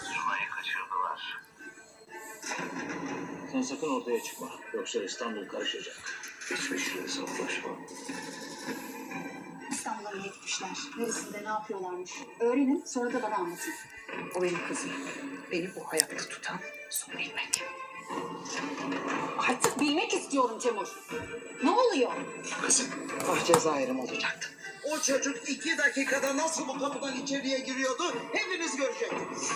Sunay'ı kaçırdılar. Sen sakın ortaya çıkma. Yoksa İstanbul karışacak. Geçmişle hesaplaşma. İstanbul'a niye gitmişler? Neresinde ne yapıyorlarmış? Öğrenin sonra da bana anlatın. O benim kızım. Beni bu hayatta tutan son ilmek. Artık bilmek istiyorum Timur. Ne oluyor? Kızım. Ah Cezayir'im olacaktı. O çocuk iki dakikada nasıl bu kapıdan içeriye giriyordu hepiniz görecektiniz.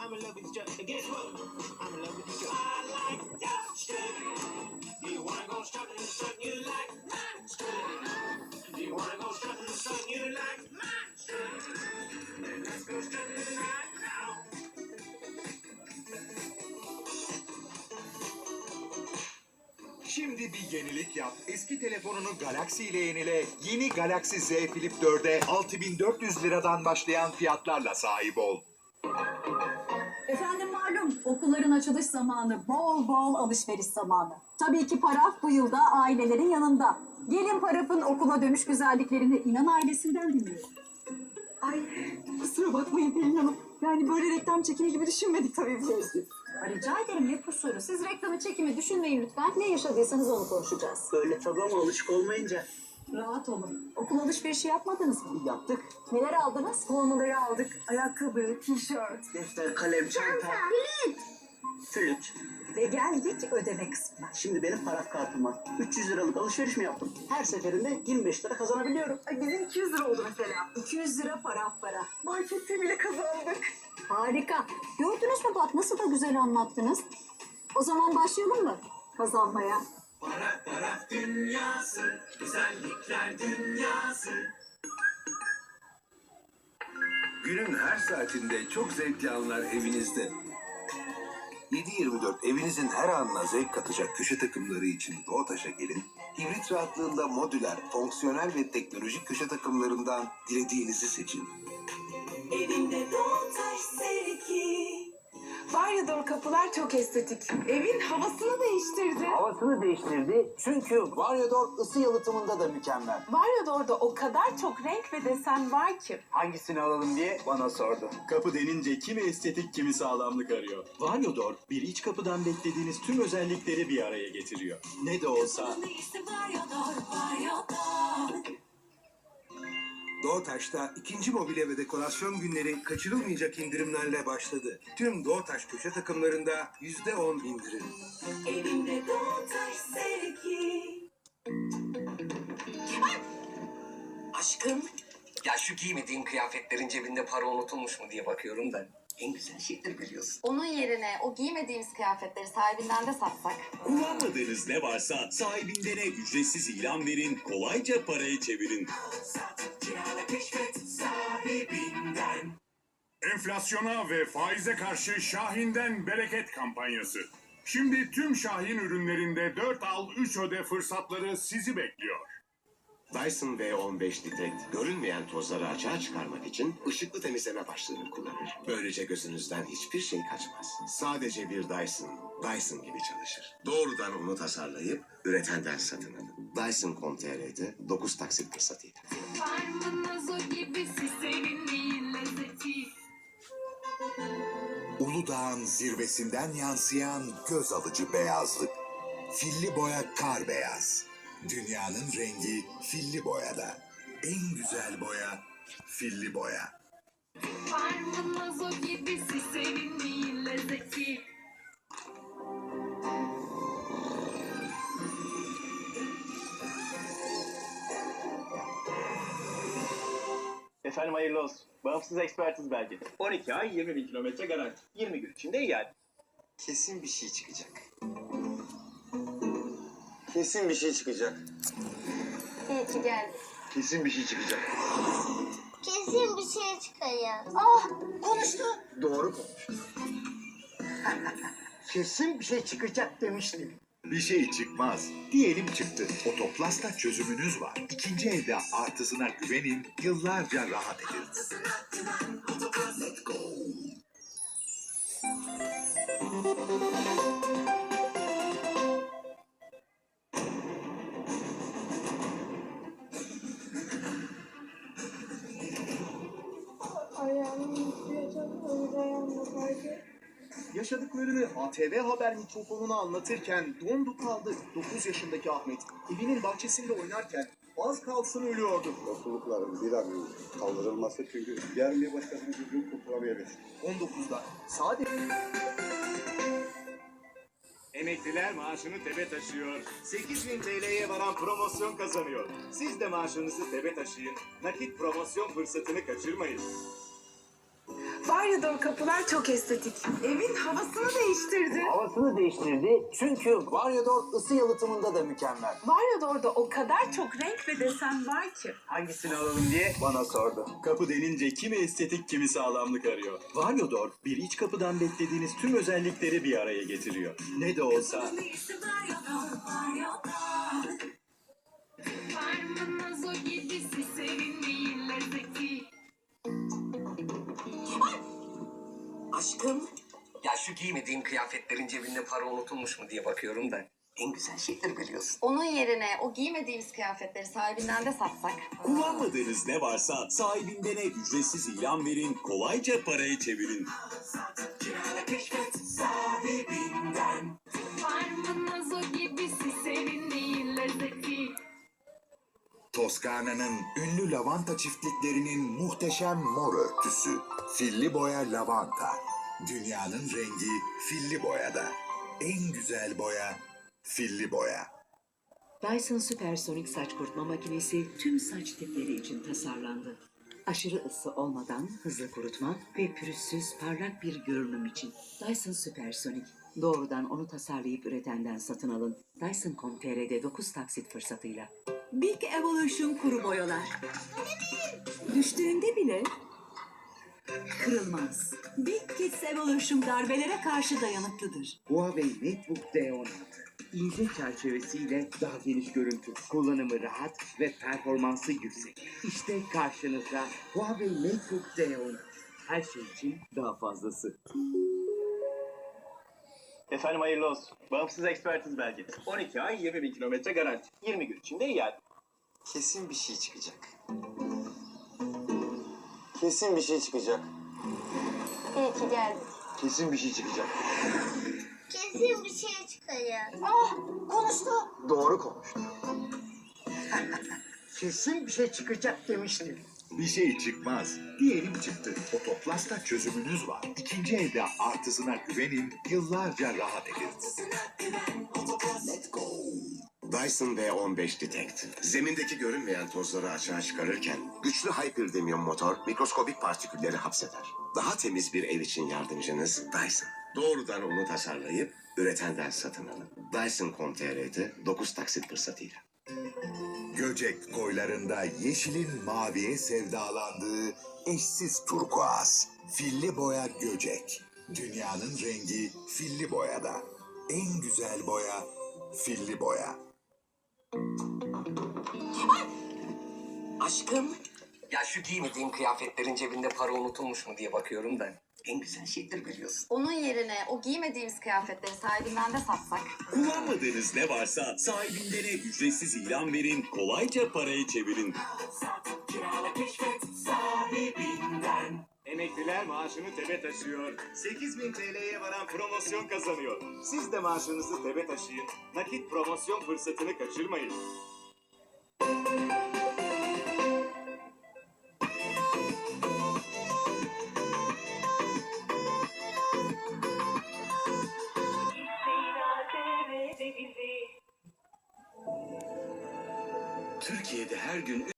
I'm in love with the the the the. I like your strut. You wanna go yap. Eski telefonunu Galaxy ile yenile. Yeni Galaxy Z Flip 4'e 6400 liradan başlayan fiyatlarla sahip ol. Efendim malum okulların açılış zamanı, bol bol alışveriş zamanı. Tabii ki Paraf bu yılda ailelerin yanında. Gelin Paraf'ın okula dönüş güzelliklerini inan ailesinden dinliyor. Ay kusura bakmayın Pelin Hanım. Yani böyle reklam çekimi gibi düşünmedik tabii biz. Rica ederim ne kusuru. Siz reklamı çekimi düşünmeyin lütfen. Ne yaşadıysanız onu konuşacağız. Böyle ama alışık olmayınca. Rahat olun. Okul alışverişi yapmadınız mı? Yaptık. Neler aldınız? Formaları aldık. Ayakkabı, tişört. Defter, kalem, çanta. Flüt. Ve geldik ödeme kısmına. Şimdi benim paraf kartım var. 300 liralık alışveriş mi yaptım? Her seferinde 25 lira kazanabiliyorum. Ay bizim 200 lira oldu mesela. 200 lira paraf para. Markette bile kazandık. Harika. Gördünüz mü bak nasıl da güzel anlattınız. O zaman başlayalım mı kazanmaya? Günün her saatinde çok zevkli anlar evinizde. 7-24 evinizin her anına zevk katacak köşe takımları için Doğutaş'a gelin. Hibrit rahatlığında modüler, fonksiyonel ve teknolojik köşe takımlarından dilediğinizi seçin. Varyador kapılar çok estetik. Evin havasını değiştirdi. Havasını değiştirdi. Çünkü Varyador ısı yalıtımında da mükemmel. Varyador'da o kadar çok renk ve desen var ki. Hangisini alalım diye bana sordu. Kapı denince kimi estetik kimi sağlamlık arıyor. Valyodor bir iç kapıdan beklediğiniz tüm özellikleri bir araya getiriyor. Ne de olsa Doğutaş'ta ikinci mobilya ve dekorasyon günleri kaçırılmayacak indirimlerle başladı. Tüm Doğutaş köşe takımlarında %10 indirim. Aşkım. Ya şu giymediğim kıyafetlerin cebinde para unutulmuş mu diye bakıyorum da. En güzel şeydir biliyorsun. Onun yerine o giymediğimiz kıyafetleri sahibinden de satsak. kullanmadığınız ne varsa sahibindene ücretsiz ilan verin, kolayca parayı çevirin. Enflasyona ve faize karşı Şahin'den bereket kampanyası. Şimdi tüm Şahin ürünlerinde 4 al 3 öde fırsatları sizi bekliyor. Dyson V15 Detect görünmeyen tozları açığa çıkarmak için ışıklı temizleme başlığını kullanır. Böylece gözünüzden hiçbir şey kaçmaz. Sadece bir Dyson, Dyson gibi çalışır. Doğrudan onu tasarlayıp üretenden satın alın. Dyson.com.tr'de 9 taksit fırsatıyla. Uludağ'ın zirvesinden yansıyan göz alıcı beyazlık. Filli boya kar beyaz. Dünyanın rengi filli boyada. En güzel boya filli boya. Efendim hayırlı olsun. Bağımsız ekspertiz belgesi. 12 ay 20 bin kilometre garanti. 20 gün içinde iade. Kesin bir şey çıkacak. Kesin bir şey çıkacak. İyi ki geldin. Kesin bir şey çıkacak. Kesin bir şey çıkacak. Ah konuştu. Doğru konuş. Kesin bir şey çıkacak demiştim. Bir şey çıkmaz. Diyelim çıktı. Otoplasta çözümünüz var. İkinci elde artısına güvenin, yıllarca rahat edin. Let's go. Yaşadıklarını ATV Haber mikrofonuna anlatırken dondu kaldı 9 yaşındaki Ahmet. Evinin bahçesinde oynarken az kalsın ölüyordu. Yoksullukların bir an kaldırılması çünkü yarın bir başkasının gücünü kurtaramayabilir. 19'da sadece Emekliler maaşını tebe taşıyor. 8000 TL'ye varan promosyon kazanıyor. Siz de maaşınızı tebe taşıyın. Nakit promosyon fırsatını kaçırmayın. Varyador kapılar çok estetik. Evin havasını değiştirdi. Havasını değiştirdi çünkü Varyador ısı yalıtımında da mükemmel. Varyador'da o kadar çok renk ve desen var ki. Hangisini alalım diye bana sordu. kapı denince kimi estetik kimi sağlamlık arıyor. Varyodor bir iç kapıdan beklediğiniz tüm özellikleri bir araya getiriyor. Ne de olsa Aşkım. Ya şu giymediğim kıyafetlerin cebinde para unutulmuş mu diye bakıyorum da. En güzel şeydir biliyorsun. Onun yerine o giymediğimiz kıyafetleri sahibinden de satsak. Kullanmadığınız ne varsa sahibindene ücretsiz ilan verin, kolayca paraya çevirin. Toskana'nın ünlü lavanta çiftliklerinin muhteşem mor örtüsü. Filli boya lavanta. Dünyanın rengi filli boyada. En güzel boya filli boya. Dyson Supersonic saç kurutma makinesi tüm saç tipleri için tasarlandı. Aşırı ısı olmadan hızlı kurutma ve pürüzsüz parlak bir görünüm için. Dyson Supersonic. Doğrudan onu tasarlayıp üretenden satın alın. Dyson.com.tr'de 9 taksit fırsatıyla. Big Evolution kuru boyalar. Düştüğünde bile kırılmaz. Big Kids Evolution darbelere karşı dayanıklıdır. Huawei MateBook D16. İnce çerçevesiyle daha geniş görüntü, kullanımı rahat ve performansı yüksek. İşte karşınızda Huawei MateBook D16. Her şey için daha fazlası. Efendim hayırlı olsun. Bağımsız ekspertiz belgesi. 12 ay 20 bin kilometre garanti. 20 gün içinde iade. Kesin bir şey çıkacak. Kesin bir şey çıkacak. İyi ki geldin. Kesin bir şey çıkacak. Kesin bir şey çıkacak. Ah konuştu. Doğru konuştu. Kesin bir şey çıkacak demiştim. Bir şey çıkmaz. Diyelim çıktı. Otoplasta çözümünüz var. İkinci elde artısına güvenin, yıllarca rahat ediniz. Dyson V15 Detect. Zemindeki görünmeyen tozları açığa çıkarırken güçlü hyperdemium motor mikroskobik partikülleri hapseder. Daha temiz bir ev için yardımcınız Dyson. Doğrudan onu tasarlayıp üretenden satın alın. Dyson.com.tr'de 9 taksit fırsatıyla. Göcek koylarında yeşilin maviye sevdalandığı eşsiz turkuaz. Filli boya Göcek. Dünyanın rengi filli boyada. En güzel boya filli boya. Aşkım. Ya şu giymediğim kıyafetlerin cebinde para unutulmuş mu diye bakıyorum da. En güzel şeydir biliyorsun. Onun yerine o giymediğimiz kıyafetleri sahibinden de satsak. Kullanmadığınız ne varsa sahibindene ücretsiz ilan verin, kolayca paraya çevirin. Emekliler maaşını tebe taşıyor. 8000 TL'ye varan promosyon kazanıyor. Siz de maaşınızı tebe taşıyın. Nakit promosyon fırsatını kaçırmayın. Türkiye'de her gün